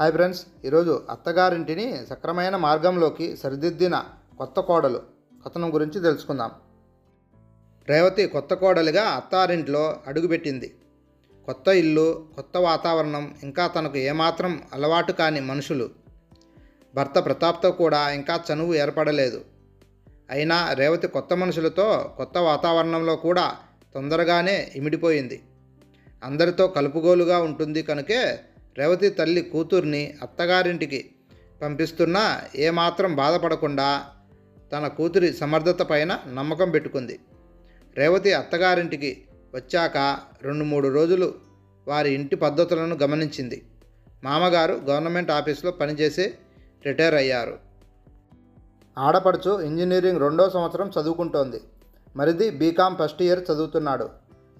Hi friends ఈరోజు అత్తగారింటిని సక్రమైన మార్గంలోకి సరిదిద్దిన కొత్త కోడలు కథనం గురించి తెలుసుకుందాం. రేవతి కొత్త కోడలుగా అత్తారింట్లో అడుగుపెట్టింది. కొత్త ఇల్లు కొత్త వాతావరణం ఇంకా తనకు ఏమాత్రం అలవాటు కాని మనుషులు. భర్త ప్రతాప్తో కూడా ఇంకా చనువు ఏర్పడలేదు. అయినా రేవతి కొత్త మనుషులతో కొత్త వాతావరణంలో కూడా తొందరగానే ఇమిడిపోయింది. అందరితో కలుపుగోలుగా ఉంటుంది కనుకే రేవతి తల్లి కూతుర్ని అత్తగారింటికి పంపిస్తున్నా ఏమాత్రం బాధపడకుండా తన కూతురి సమర్థత పైన నమ్మకం పెట్టుకుంది. రేవతి అత్తగారింటికి వచ్చాక రెండు మూడు రోజులు వారి ఇంటి పద్ధతులను గమనించింది. మామగారు గవర్నమెంట్ ఆఫీస్లో పనిచేసి రిటైర్ అయ్యారు. ఆడపడుచు ఇంజనీరింగ్ రెండో సంవత్సరం చదువుకుంటోంది. మరిది బీకామ్ ఫస్ట్ ఇయర్ చదువుతున్నాడు.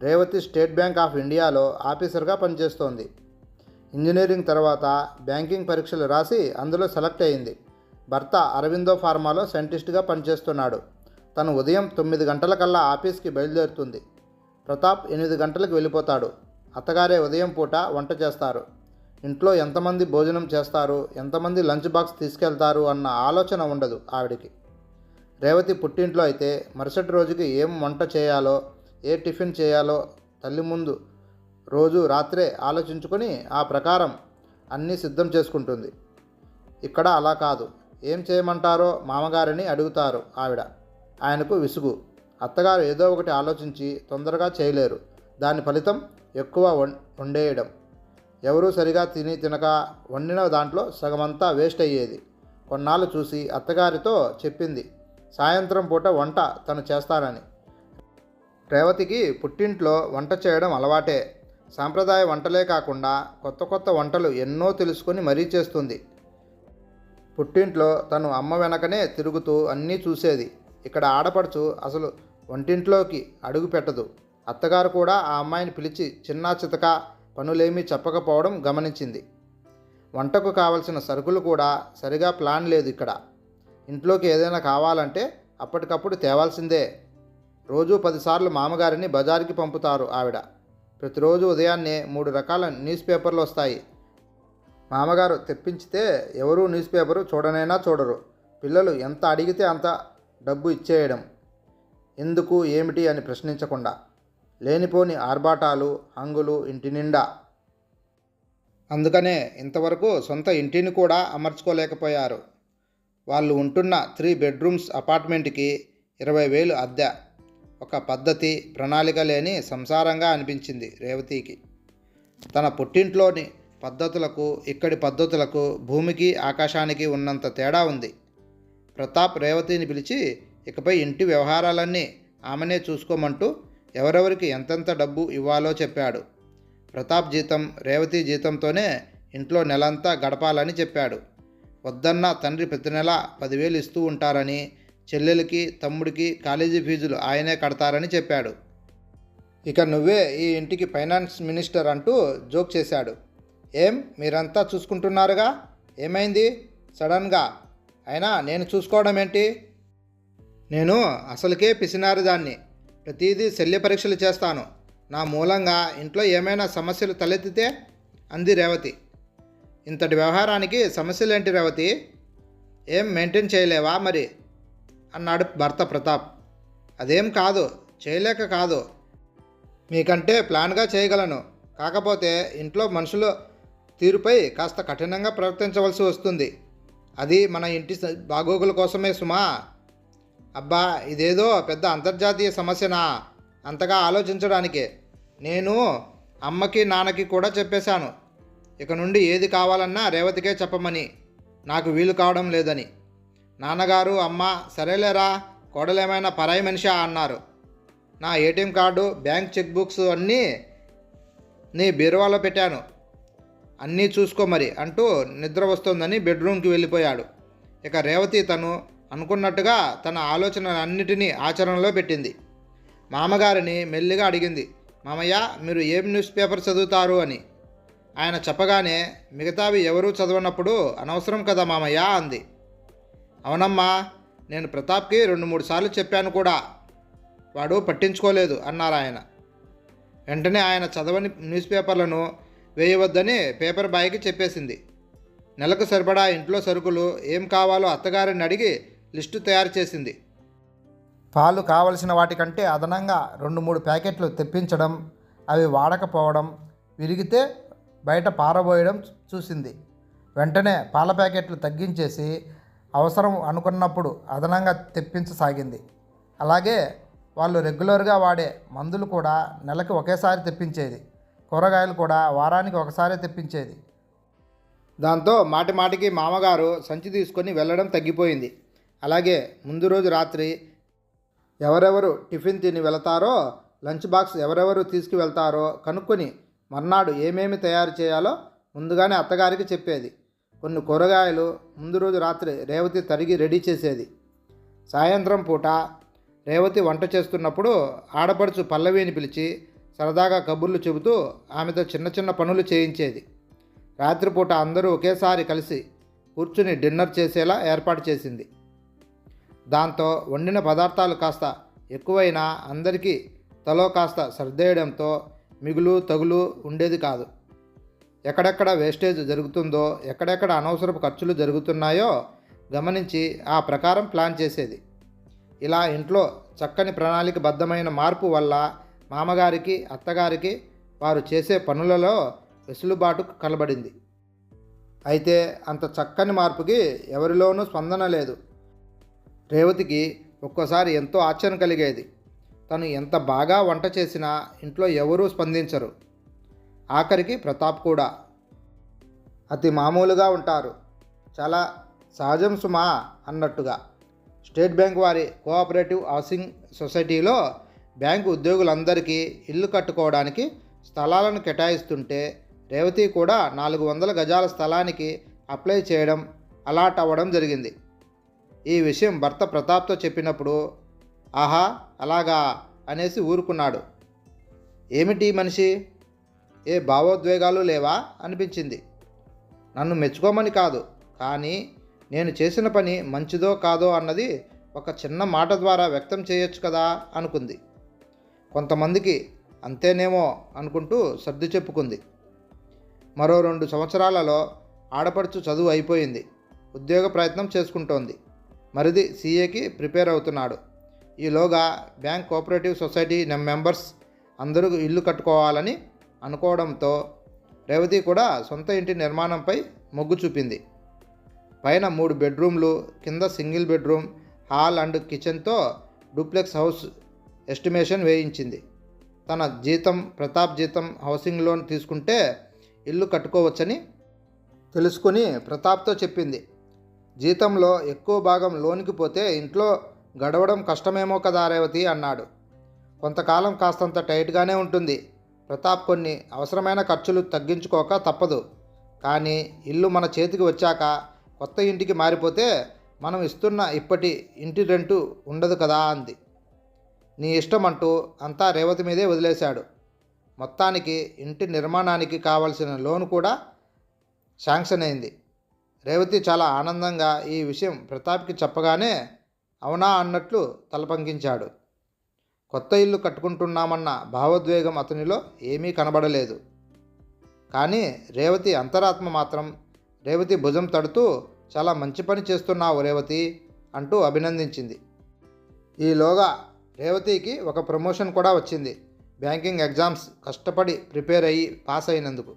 రేవతి స్టేట్ బ్యాంక్ ఆఫ్ ఇండియాలో ఆఫీసర్గా పనిచేస్తోంది. ఇంజనీరింగ్ తర్వాత బ్యాంకింగ్ పరీక్షలు రాసి అందులో సెలెక్ట్ అయింది. భర్త అరవిందో ఫార్మాలో సైంటిస్ట్గా పనిచేస్తున్నాడు. తను ఉదయం తొమ్మిది గంటలకల్లా ఆఫీస్కి బయలుదేరుతుంది. ప్రతాప్ ఎనిమిది గంటలకు వెళ్ళిపోతాడు. అత్తగారే ఉదయం పూట వంట చేస్తారు. ఇంట్లో ఎంతమంది భోజనం చేస్తారు? ఎంతమంది లంచ్ బాక్స్ తీసుకెళ్తారు? అన్న ఆలోచన ఉండదు ఆవిడికి. రేవతి పుట్టింట్లో అయితే మరుసటి రోజుకి ఏం వంట చేయాలో ఏ టిఫిన్ చేయాలో తల్లి ముందు రోజు రాత్రే ఆలోచించుకొని ఆ ప్రకారం అన్నీ సిద్ధం చేసుకుంటుంది. ఇక్కడ అలా కాదు. ఏం చేయమంటారో మామగారిని అడుగుతారు ఆవిడ. ఆయనకు విసుగు. అత్తగారు ఏదో ఒకటి ఆలోచించి తొందరగా చేయలేరు. దాని ఫలితం ఎక్కువ వం వండేయడం. ఎవరూ సరిగా తిని తినక వండిన దాంట్లో సగమంతా వేస్ట్ అయ్యేది. కొన్నాళ్ళు చూసి అత్తగారితో చెప్పింది. సాయంత్రం పూట వంట తను చేస్తానని. రేవతికి పుట్టింట్లో వంట చేయడం అలవాటే. సాంప్రదాయ వంటలే కాకుండా కొత్త కొత్త వంటలు ఎన్నో తెలుసుకొని మరీ చేస్తుంది. పుట్టింట్లో తను అమ్మ వెనకనే తిరుగుతూ అన్నీ చూసేది. ఇక్కడ ఆడపడుచు అసలు వంటింట్లోకి అడుగు పెట్టదు. అత్తగారు కూడా ఆ అమ్మాయిని పిలిచి చిన్నా చితక పనులేమీ చెప్పకపోవడం గమనించింది. వంటకు కావలసిన సరుకులు కూడా సరిగా ప్లాన్ లేదు ఇక్కడ. ఇంట్లోకి ఏదైనా కావాలంటే అప్పటికప్పుడు తేవాల్సిందే. రోజు పదిసార్లు మామగారిని బజారుకి పంపుతారు ఆవిడ. ప్రతిరోజు ఉదయాన్నే మూడు రకాల న్యూస్ పేపర్లు వస్తాయి. మామగారు తెప్పించితే ఎవరూ న్యూస్ పేపరు చూడనైనా చూడరు. పిల్లలు ఎంత అడిగితే అంత డబ్బు ఇచ్చేయడం. ఎందుకు ఏమిటి అని ప్రశ్నించకుండా. లేనిపోని ఆర్భాటాలు హంగులు ఇంటి నిండా. అందుకనే ఇంతవరకు సొంత ఇంటిని కూడా అమర్చుకోలేకపోయారు. వాళ్ళు ఉంటున్న త్రీ బెడ్రూమ్స్ అపార్ట్మెంట్కి ఇరవై వేలు అద్దె. ఒక పద్ధతి ప్రణాళిక లేని సంసారంగా అనిపించింది రేవతికి. తన పుట్టింట్లోని పద్ధతులకు ఇక్కడి పద్ధతులకు భూమికి ఆకాశానికి ఉన్నంత తేడా ఉంది. ప్రతాప్ రేవతిని పిలిచి ఇకపై ఇంటి వ్యవహారాలన్నీ ఆమెనే చూసుకోమంటూ ఎవరెవరికి ఎంతెంత డబ్బు ఇవ్వాలో చెప్పాడు. ప్రతాప్ జీతం రేవతి జీతంతోనే ఇంట్లో నెలంతా గడపాలని చెప్పాడు. వద్దన్న తండ్రి ప్రతి నెల పదివేలు ఇస్తూ ఉంటారని చెల్లెలకి తమ్ముడికి కాలేజీ ఫీజులు ఆయనే కడతారని చెప్పాడు. ఇక నువ్వే ఈ ఇంటికి ఫైనాన్స్ మినిస్టర్ అంటూ జోక్ చేశాడు. ఏం? మీరంతా చూసుకుంటున్నారుగా? ఏమైంది? సడన్గా. అయినా నేను చూసుకోవడం ఏంటి? నేను అసలుకే పిసినారు దాన్ని. ప్రతిదీ శల్య పరీక్షలు చేస్తాను. నా మూలంగా ఇంట్లో ఏమైనా సమస్యలు తలెత్తితే? అంది రేవతి. ఇంతటి వ్యవహారానికి సమస్యలేంటి రేవతి? ఏం మెయింటైన్ చేయలేవా మరి? అన్నాడు భర్త ప్రతాప్. అదేం కాదు చేయలేక కాదు. మీకంటే ప్లాన్గా చేయగలను. కాకపోతే ఇంట్లో మనుషుల తీరుపై కాస్త కఠినంగా ప్రవర్తించవలసి వస్తుంది. అది మన ఇంటి బాగోగుల కోసమే సుమా. అబ్బా ఇదేదో పెద్ద అంతర్జాతీయ సమస్యనా? అంతగా ఆలోచించడానికే. నేను అమ్మకి నాన్నకి కూడా చెప్పేశాను. ఇక నుండి ఏది కావాలన్నా రేవతికే చెప్పమని. నాకు వీలు కావడం లేదని. నాన్నగారు అమ్మ సరేలేరా కోడలేమైనా పరాయి మనిషా అన్నారు. నా ATM card bank cheque books అన్నీ నీ బీరువాలో పెట్టాను. అన్నీ చూసుకో మరి అంటూ నిద్ర వస్తోందని బెడ్రూమ్కి వెళ్ళిపోయాడు. ఇక రేవతి తను అనుకున్నట్టుగా తన ఆలోచనలన్నిటినీ ఆచరణలో పెట్టింది. మామగారిని మెల్లిగా అడిగింది మామయ్య మీరు ఏం న్యూస్ పేపర్ చదువుతారు? అని. ఆయన చెప్పగానే మిగతావి ఎవరూ చదవనప్పుడు అనవసరం కదా మామయ్య అంది. అవునమ్మా నేను ప్రతాప్కి రెండు మూడు సార్లు చెప్పాను కూడా. వాడు పట్టించుకోలేదు అన్నారు ఆయన. వెంటనే ఆయన చదవని న్యూస్ పేపర్లను వేయవద్దని పేపర్ బాయ్కి చెప్పేసింది. నెలకు సరిపడా ఇంట్లో సరుకులు ఏం కావాలో అత్తగారిని అడిగి లిస్టు తయారు చేసింది. పాలు కావలసిన వాటికంటే అదనంగా రెండు మూడు ప్యాకెట్లు తెప్పించడం అవి వాడకపోవడం విరిగితే బయట పారబోయడం చూసింది. వెంటనే పాల ప్యాకెట్లు తగ్గించేసి అవసరం అనుకున్నప్పుడు అదనంగా తెప్పించసాగింది. అలాగే వాళ్ళు రెగ్యులర్గా వాడే మందులు కూడా నెలకి ఒకేసారి తెప్పించేది. కూరగాయలు కూడా వారానికి ఒకసారి తెప్పించేది. దాంతో మాటి మాటికి మామగారు సంచి తీసుకొని వెళ్ళడం తగ్గిపోయింది. అలాగే ముందు రోజు రాత్రి ఎవరెవరు టిఫిన్ తిని వెళతారో లంచ్ బాక్స్ ఎవరెవరు తీసుకువెళ్తారో కనుక్కొని మర్నాడు ఏమేమి తయారు చేయాలో ముందుగానే అత్తగారికి చెప్పేది. కొన్ని కూరగాయలు ముందు రోజు రాత్రి రేవతి తరిగి రెడీ చేసేది. సాయంత్రం పూట రేవతి వంట చేస్తున్నప్పుడు ఆడపడుచు పల్లవిని పిలిచి సరదాగా కబుర్లు చెబుతూ ఆమెతో చిన్న చిన్న పనులు చేయించేది. రాత్రిపూట అందరూ ఒకేసారి కలిసి కూర్చుని డిన్నర్ చేసేలా ఏర్పాటు చేసింది. దాంతో వండిన పదార్థాలు కాస్త ఎక్కువైనా అందరికీ తలో కాస్త సర్దేయడంతో మిగులు తగులు ఉండేది కాదు. ఎక్కడెక్కడ వేస్టేజ్ జరుగుతుందో ఎక్కడెక్కడ అనవసరపు ఖర్చులు జరుగుతున్నాయో గమనించి ఆ ప్రకారం ప్లాన్ చేసేది. ఇలా ఇంట్లో చక్కని ప్రణాళికబద్ధమైన మార్పు వల్ల మామగారికి అత్తగారికి వారు చేసే పనులలో వెసులుబాటు కలబడింది అయితే అంత చక్కని మార్పుకి ఎవరిలోనూ స్పందన లేదు. రేవతికి ఒక్కోసారి ఎంతో ఆశ్చర్యం కలిగేది. తను ఎంత బాగా వంట చేసినా ఇంట్లో ఎవరూ స్పందించరు. ఆఖరికి ప్రతాప్ కూడా అతి మామూలుగా ఉంటారు. చాలా సహజం సుమా అన్నట్టుగా. స్టేట్ బ్యాంక్ వారి కోఆపరేటివ్ హౌసింగ్ సొసైటీలో బ్యాంకు ఉద్యోగులందరికీ ఇల్లు కట్టుకోవడానికి స్థలాలను కేటాయిస్తుంటే రేవతి కూడా నాలుగు వందల గజాల స్థలానికి అప్లై చేయడం అలాట్ అవ్వడం జరిగింది. ఈ విషయం భర్త ప్రతాప్తో చెప్పినప్పుడు ఆహా అలాగా అనేసి ఊరుకున్నాడు. ఏమిటి మనిషి? ఏ భావోద్వేగాలు లేవా అనిపించింది. నన్ను మెచ్చుకోమని కాదు కానీ నేను చేసిన పని మంచిదో కాదో అన్నది ఒక చిన్న మాట ద్వారా వ్యక్తం చేయొచ్చు కదా అనుకుంది. కొంతమందికి అంతేనేమో అనుకుంటూ సర్ది చెప్పుకుంది. మరో రెండు సంవత్సరాలలో ఆడపడుచు చదువు అయిపోయింది. ఉద్యోగ ప్రయత్నం చేసుకుంటోంది. మరిది సీఏకి ప్రిపేర్ అవుతున్నాడు. ఈలోగా బ్యాంక్ కోఆపరేటివ్ సొసైటీ మెంబర్స్ అందరూ ఇల్లు కట్టుకోవాలని అనుకోవడంతో రేవతి కూడా సొంత ఇంటి నిర్మాణంపై మొగ్గు చూపింది. పైన మూడు బెడ్రూమ్లు కింద సింగిల్ బెడ్రూమ్ హాల్ అండ్ కిచెన్తో డూప్లెక్స్ హౌస్ ఎస్టిమేషన్ వేయించింది. తన జీతం ప్రతాప్ జీతం హౌసింగ్ లోన్ తీసుకుంటే ఇల్లు కట్టుకోవచ్చని తెలుసుకుని ప్రతాప్తో చెప్పింది. జీతంలో ఎక్కువ భాగం లోనికి పోతే ఇంట్లో గడవడం కష్టమేమో కదా రేవతి అన్నాడు. కొంతకాలం కాస్తంత టైట్గానే ఉంటుంది. ప్రతాప్ కొన్ని అవసరమైన ఖర్చులు తగ్గించుకోక తప్పదు. కానీ ఇల్లు మన చేతికి వచ్చాక కొత్త ఇంటికి మారిపోతే మనం ఇస్తున్న ఇప్పటి ఇంటి రెంటు ఉండదు కదా అంది. నీ ఇష్టం అంటూ అంతా రేవతి మీదే వదిలేశాడు. మొత్తానికి ఇంటి నిర్మాణానికి కావలసిన లోన్ కూడా శాంక్షన్ అయింది. రేవతి చాలా ఆనందంగా ఈ విషయం ప్రతాప్కి చెప్పగానే అవునా అన్నట్లు తలపంకించాడు కొత్త ఇల్లు కట్టుకుంటున్నామన్న భావోద్వేగం అతనిలో ఏమీ కనబడలేదు. కానీ రేవతి అంతరాత్మ మాత్రం రేవతి భుజం తడుతూ చాలా మంచి పని చేస్తున్నావు రేవతి అంటూ అభినందించింది. ఈలోగా రేవతికి ఒక ప్రమోషన్ కూడా వచ్చింది. బ్యాంకింగ్ ఎగ్జామ్స్ కష్టపడి ప్రిపేర్ అయ్యి పాస్ అయినందుకు.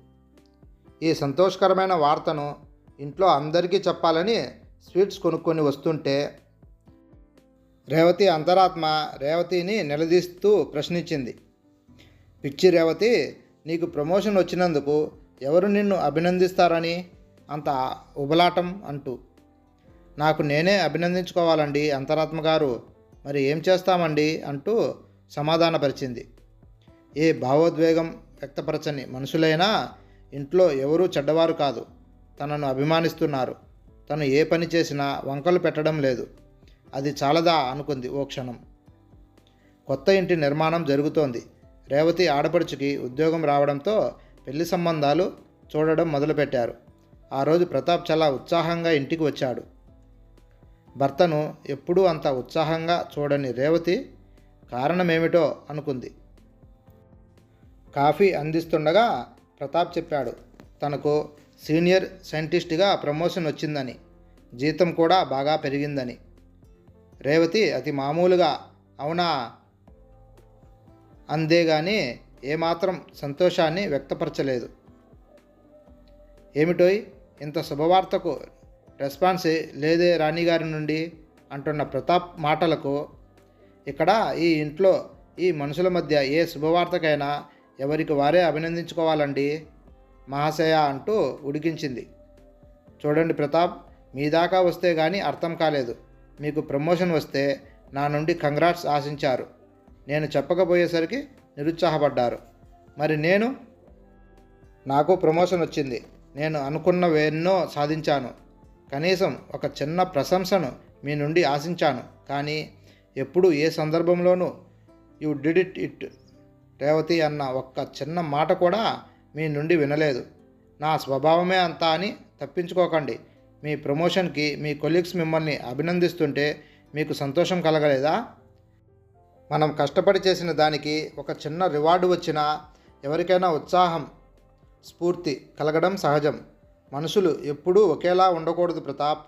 ఈ సంతోషకరమైన వార్తను ఇంట్లో అందరికీ చెప్పాలని స్వీట్స్ కొనుక్కొని వస్తుంటే రేవతి అంతరాత్మ రేవతిని నిలదీస్తూ ప్రశ్నించింది. పిచ్చి రేవతి నీకు ప్రమోషన్ వచ్చినందుకు ఎవరు నిన్ను అభినందిస్తారని? అంత ఉబలాటం అంటూ. నాకు నేనే అభినందించుకోవాలండి అంతరాత్మ గారు. మరి ఏం చేస్తామండి? అంటూ సమాధానపరిచింది. ఏ భావోద్వేగం వ్యక్తపరచని మనుషులైనా ఇంట్లో ఎవరూ చెడ్డవారు కాదు. తనను అభిమానిస్తున్నారు. తను ఏ పని చేసినా వంకలు పెట్టడం లేదు. అది చాలదా అనుకుంది ఓ క్షణం. కొత్త ఇంటి నిర్మాణం జరుగుతోంది. రేవతి ఆడపడుచుకి ఉద్యోగం రావడంతో పెళ్ళి సంబంధాలు చూడడం మొదలుపెట్టారు. ఆ రోజు ప్రతాప్ చాలా ఉత్సాహంగా ఇంటికి వచ్చాడు. భర్తను ఎప్పుడూ అంత ఉత్సాహంగా చూడని రేవతి కారణమేమిటో? అనుకుంది. కాఫీ అందిస్తుండగా ప్రతాప్ చెప్పాడు తనకు సీనియర్ సైంటిస్ట్గా ప్రమోషన్ వచ్చిందని. జీతం కూడా బాగా పెరిగిందని. రేవతి అతి మామూలుగా అవునా? అందే కానీ ఏమాత్రం సంతోషాన్ని వ్యక్తపరచలేదు. ఏమిటోయ్? ఇంత శుభవార్తకు రెస్పాన్స్ లేదే రాణిగారి నుండి అంటున్న ప్రతాప్ మాటలకు. ఇక్కడ ఈ ఇంట్లో ఈ మనుషుల మధ్య ఏ శుభవార్తకైనా ఎవరికి వారే అభినందించుకోవాలండి? మహాశయ అంటూ ఉడికించింది. చూడండి ప్రతాప్ మీ దాకా వస్తే కానీ అర్థం కాలేదు. మీకు ప్రమోషన్ వస్తే నా నుండి కంగ్రాట్స్ ఆశించారు. నేను చెప్పకపోయేసరికి నిరుత్సాహపడ్డారు. మరి నేను? నాకు ప్రమోషన్ వచ్చింది. నేను అనుకున్నవెన్నో సాధించాను. కనీసం ఒక చిన్న ప్రశంసను మీ నుండి ఆశించాను. కానీ ఎప్పుడు ఏ సందర్భంలోనూ you did it it Revathi అన్న ఒక్క చిన్న మాట కూడా మీ నుండి వినలేదు. నా స్వభావమే అంతా అని తప్పించుకోకండి. మీ ప్రమోషన్కి మీ కొలీగ్స్ మిమ్మల్ని అభినందిస్తుంటే మీకు సంతోషం కలగలేదా? మనం కష్టపడి చేసిన దానికి ఒక చిన్న రివార్డు వచ్చినా ఎవరికైనా ఉత్సాహం స్ఫూర్తి కలగడం సహజం. మనుషులు ఎప్పుడూ ఒకేలా ఉండకూడదు ప్రతాప్.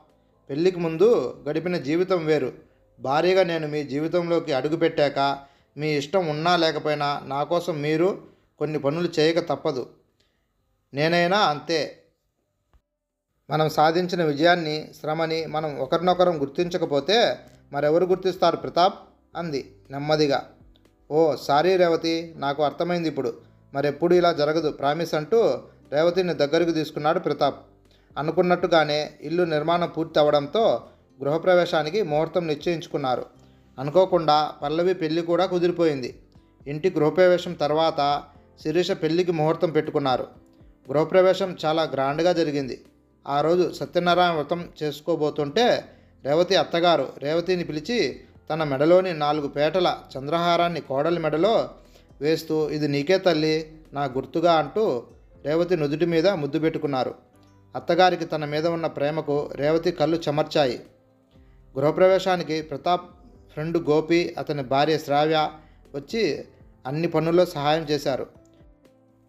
పెళ్ళికి ముందు గడిపిన జీవితం వేరు. భారీగా నేను మీ జీవితంలోకి అడుగుపెట్టాక మీ ఇష్టం ఉన్నా లేకపోయినా నా కోసం మీరు కొన్ని పనులు చేయక తప్పదు. నేనైనా అంతే. మనం సాధించిన విజయాన్ని శ్రమని మనం ఒకరినొకరం గుర్తించకపోతే మరెవరు గుర్తిస్తారు? ప్రతాప్ అంది నెమ్మదిగా. ఓ సారీ రేవతి నాకు అర్థమైంది ఇప్పుడు. మరెప్పుడు ఇలా జరగదు ప్రామిస్ అంటూ రేవతిని దగ్గరకు తీసుకున్నాడు ప్రతాప్. అనుకున్నట్టుగానే ఇల్లు నిర్మాణం పూర్తి అవడంతో గృహప్రవేశానికి ముహూర్తం నిశ్చయించుకున్నారు. అనుకోకుండా పల్లవి పెళ్ళి కూడా కుదిరిపోయింది. ఇంటి గృహప్రవేశం తర్వాత శిరీష పెళ్ళికి ముహూర్తం పెట్టుకున్నారు. గృహప్రవేశం చాలా గ్రాండ్గా జరిగింది. ఆ రోజు సత్యనారాయణ వ్రతం చేసుకోబోతుంటే రేవతి అత్తగారు రేవతిని పిలిచి తన మెడలోని నాలుగు పేటల చంద్రహారాన్ని కోడలి మెడలో వేస్తూ ఇది నీకే తల్లి నా గుర్తుగా అంటూ రేవతి నుదుటి మీద ముద్దు పెట్టుకున్నారు. అత్తగారికి తన మీద ఉన్న ప్రేమకు రేవతి కళ్ళు చెమర్చాయి. గృహప్రవేశానికి ప్రతాప్ ఫ్రెండ్ గోపి అతని భార్య శ్రావ్య వచ్చి అన్ని పనుల్లో సహాయం చేశారు.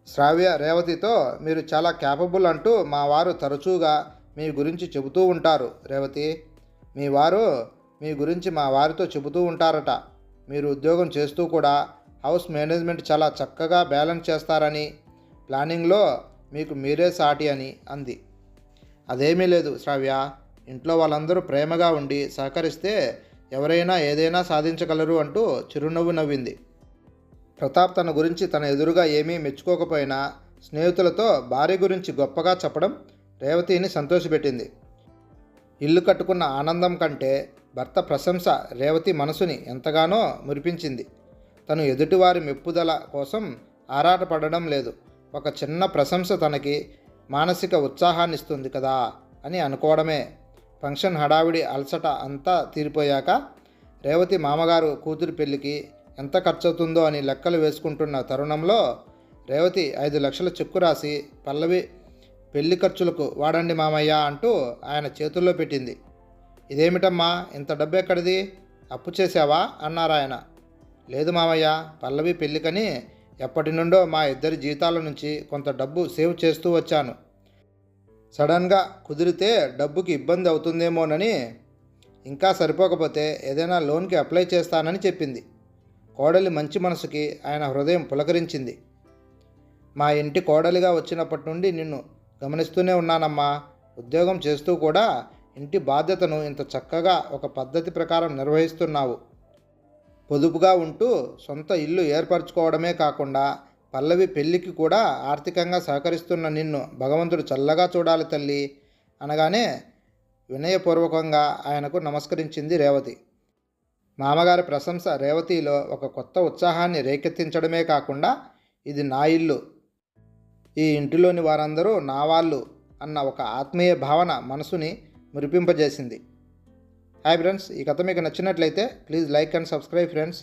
శ్రావ్య రేవతితో మీరు చాలా క్యాపబుల్ అంటూ మా వారు తరచుగా మీ గురించి చెబుతూ ఉంటారు రేవతి. మీ వారు మీ గురించి మా వారితో చెబుతూ ఉంటారట. మీరు ఉద్యోగం చేస్తూ కూడా హౌస్ మేనేజ్మెంట్ చాలా చక్కగా బ్యాలెన్స్ చేస్తారని ప్లానింగ్లో మీకు మీరే సాటి అని అంది. అదేమీ లేదు శ్రావ్య. ఇంట్లో వాళ్ళందరూ ప్రేమగా ఉండి సహకరిస్తే ఎవరైనా ఏదైనా సాధించగలరు అంటూ చిరునవ్వు నవ్వింది. ప్రతాప్ తన గురించి తన ఎదురుగా ఏమీ మెచ్చుకోకపోయినా స్నేహితులతో భార్య గురించి గొప్పగా చెప్పడం రేవతిని సంతోషపెట్టింది. ఇల్లు కట్టుకున్న ఆనందం కంటే భర్త ప్రశంస రేవతి మనసుని ఎంతగానో మురిపించింది. తను ఎదుటివారి మెప్పుదల కోసం ఆరాటపడడం లేదు. ఒక చిన్న ప్రశంస తనకి మానసిక ఉత్సాహాన్ని ఇస్తుంది కదా అని అనుకోవడమే. ఫంక్షన్ హడావిడి అలసట అంతా తీరిపోయాక రేవతి మామగారు కూతురి పెళ్ళికి ఎంత ఖర్చవుతుందో అని లెక్కలు వేసుకుంటున్న తరుణంలో రేవతి ఐదు లక్షల చెక్కు రాసి పల్లవి పెళ్ళి ఖర్చులకు వాడండి మామయ్య అంటూ ఆయన చేతుల్లో పెట్టింది. ఇదేమిటమ్మా ఇంత డబ్బు ఎక్కడిది అప్పు చేసావా అన్నారు ఆయన. లేదు మామయ్య పల్లవి పెళ్ళికని ఎప్పటి నుండో మా ఇద్దరి జీతాల నుంచి కొంత డబ్బు సేవ్ చేస్తూ వచ్చాను. సడన్గా కుదిరితే డబ్బుకి ఇబ్బంది అవుతుందేమోనని ఇంకా సరిపోకపోతే ఏదైనా లోన్కి అప్లై చేస్తానని చెప్పింది. కోడలి మంచి మనసుకి ఆయన హృదయం పులకరించింది. మా ఇంటి కోడలిగా వచ్చినప్పటి నుండి నిన్ను గమనిస్తూనే ఉన్నానమ్మా. ఉద్యోగం చేస్తూ కూడా ఇంటి బాధ్యతను ఇంత చక్కగా ఒక పద్ధతి ప్రకారం నిర్వహిస్తున్నావు. పొదుపుగా ఉంటూ సొంత ఇల్లు ఏర్పరచుకోవడమే కాకుండా పల్లవి పెళ్ళికి కూడా ఆర్థికంగా సహకరిస్తున్న నిన్ను భగవంతుడు చల్లగా చూడాలి తల్లి. అనగానే వినయపూర్వకంగా ఆయనకు నమస్కరించింది రేవతి. మామగారి ప్రశంస రేవతిలో ఒక కొత్త ఉత్సాహాన్ని రేకెత్తించడమే కాకుండా ఇది నా ఇల్లు. ఈ ఇంటిలోని వారందరూ నా వాళ్ళు అన్న ఒక ఆత్మీయ భావన మనసుని మురిపింపజేసింది. హాయ్ ఫ్రెండ్స్ ఈ కథ మీకు నచ్చినట్లయితే please like and subscribe friends.